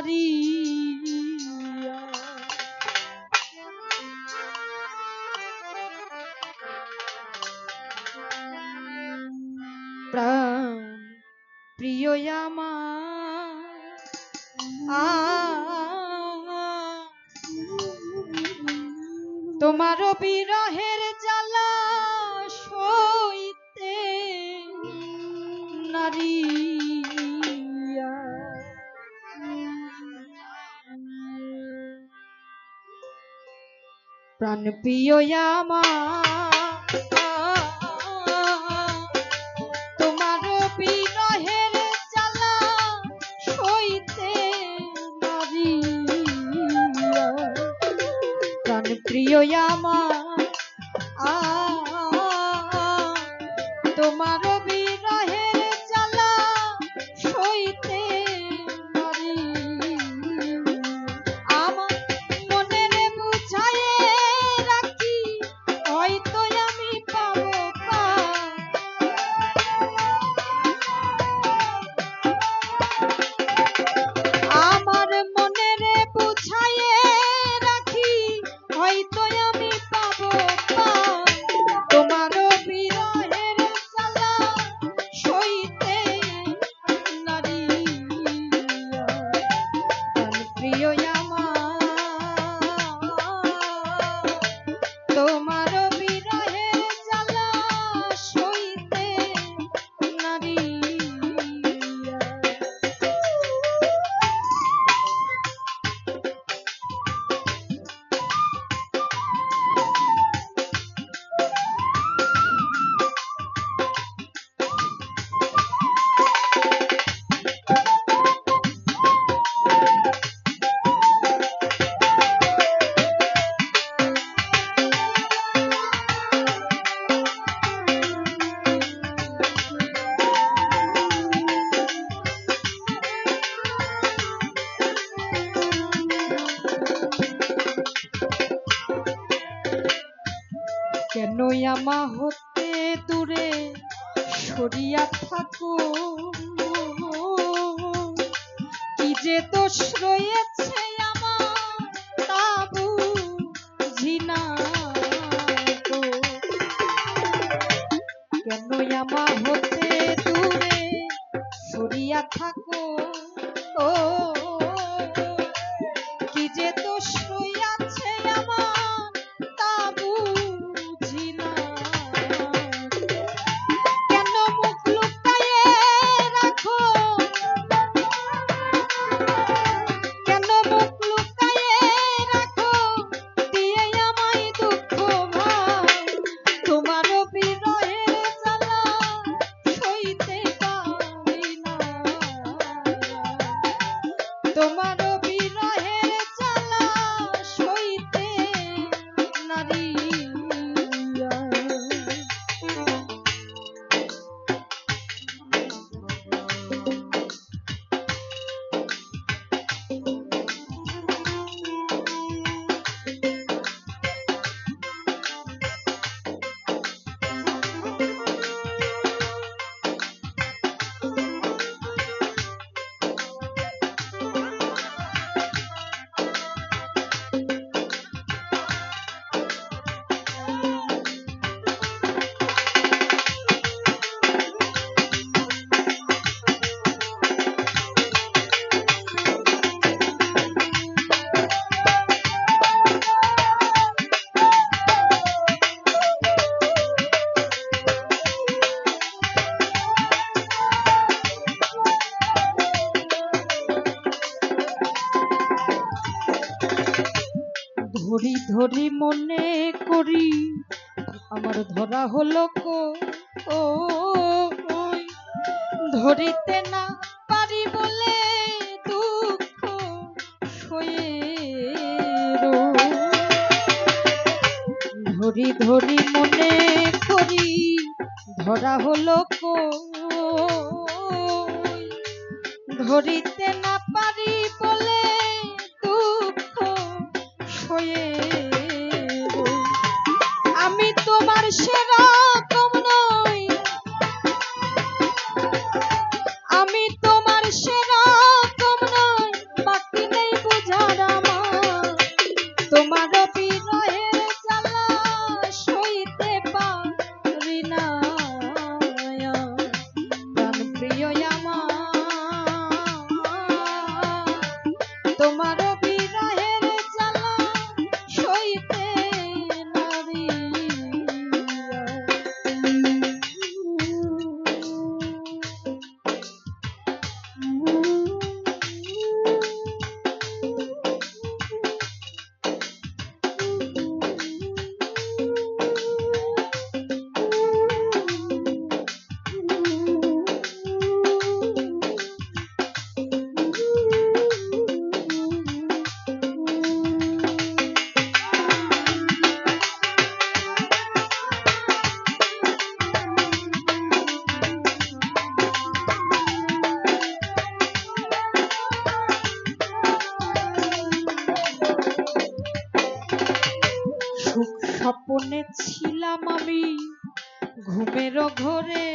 নারী প্রাণ প্রিয় আমার। তোমার বিরহের জ্বালা সইতে নারী প্রাণ প্রিয় আমার তোমার বিরহের জ্বালা সইতে নারী। প্রাণ প্রিয় আ তোমার বিরহের আমা হতে দূরে সরিয়া থাকো। ধরি মনে করি, আমার ধরা হলো কো, ও ধরিতে না পারি বলে দুঃখ সয়ে ধরি ধরি মনে করি, ধরা হলো কো, ধরিতে না Bye. স্বপনে ছিলাম আমি ঘুমের ঘরে।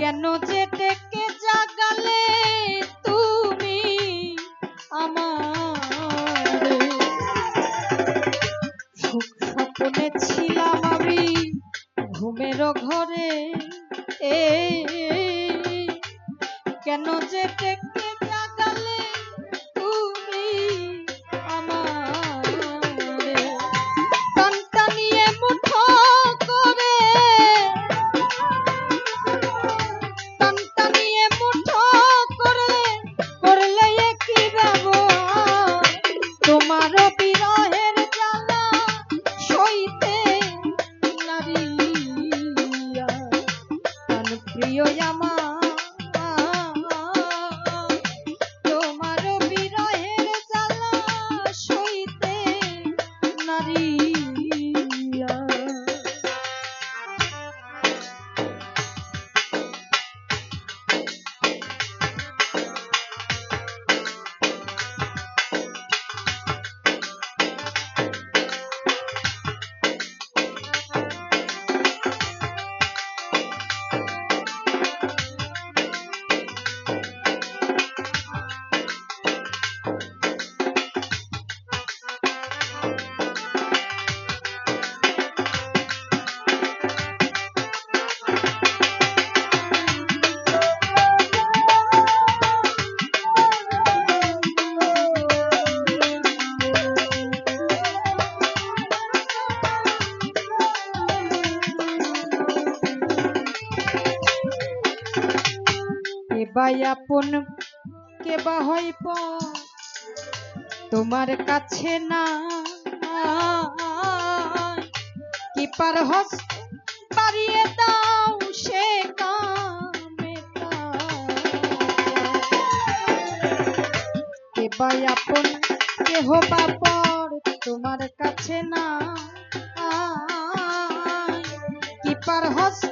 কেন যে ডেকে জাগালে তুমি আমার? সুখ স্বপনে ছিলাম আমি ঘুমের ঘরে। কেন যে ডেকে কেবাই আপন কেবা হইব তোমার কাছে না, কি পার হস্ত বাড়িয়ে দাও সে কামে কেবাই আপন কেহ বাপর তোমার কাছে না, কি পার হস্ত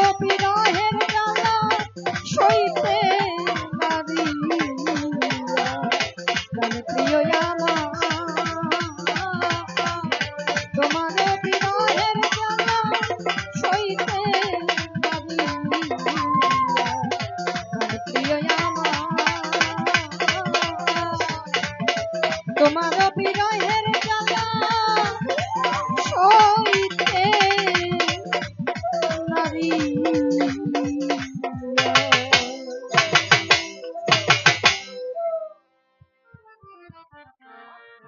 প্রাণ